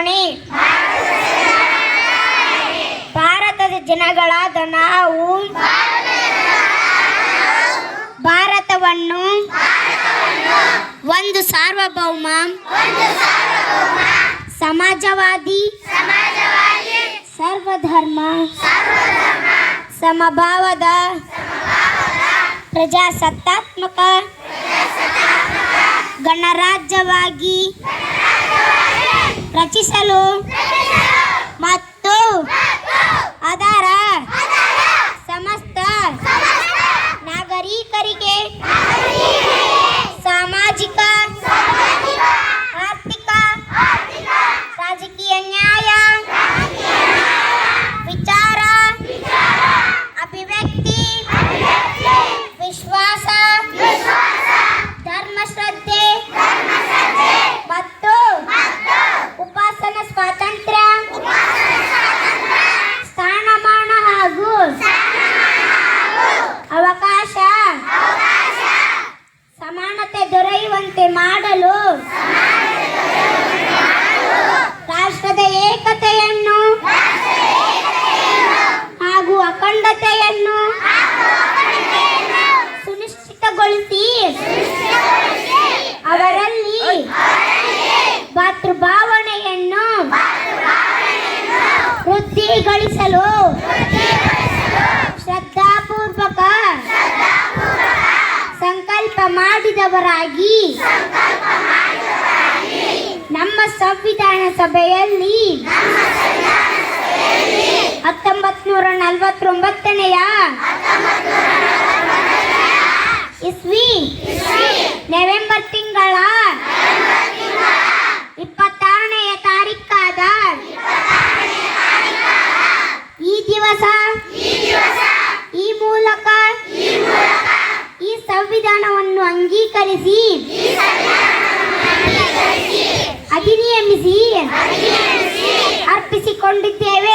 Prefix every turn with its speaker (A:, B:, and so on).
A: ಬದಲಾವಣೆ ಭಾರತದ ಜನಗಳಾದ ನಾವು. ಭಾರತವನ್ನು ಒಂದು ಸಾರ್ವಭೌಮ. ಸಮಾಜವಾದಿ. ಸರ್ವಧರ್ಮ. ಸಮಭಾವದ. ಪ್ರಜಾಸತ್ತಾತ್ಮಕ. ಗಣರಾಜ್ಯವಾಗಿ. ರಚಿಸಲು ಮತ್ತು ಸಮಾನತೆ ದೊರೆಯುವಂತೆ ಮಾಡಲು ರಾಷ್ಟ್ರದ ಏಕತೆಯನ್ನು ಹಾಗೂ ಅಖಂಡತೆಯನ್ನು ಸುನಿಶ್ಚಿತಗೊಳಿಸಿ ಅವರಲ್ಲಿ ಮಾತೃಭಾವನೆಯನ್ನು ವೃದ್ಧಿಗೊಳಿಸಲು ಮಾಡಿದವರಾಗಿ ನಮ್ಮ ಸಂವಿಧಾನ ಸಭೆಯಲ್ಲಿ ಹತ್ತೊಂಬತ್ ನೂರ ನಲವತ್ತೊಂಬತ್ತನೆಯ ಇಸ್ವಿ ನವೆಂಬರ್ ಅಂಗೀಕರಿಸಿ. ಅಧಿನಿಯಮಿಸಿ ಅರ್ಪಿಸಿಕೊಂಡಿದ್ದೇವೆ.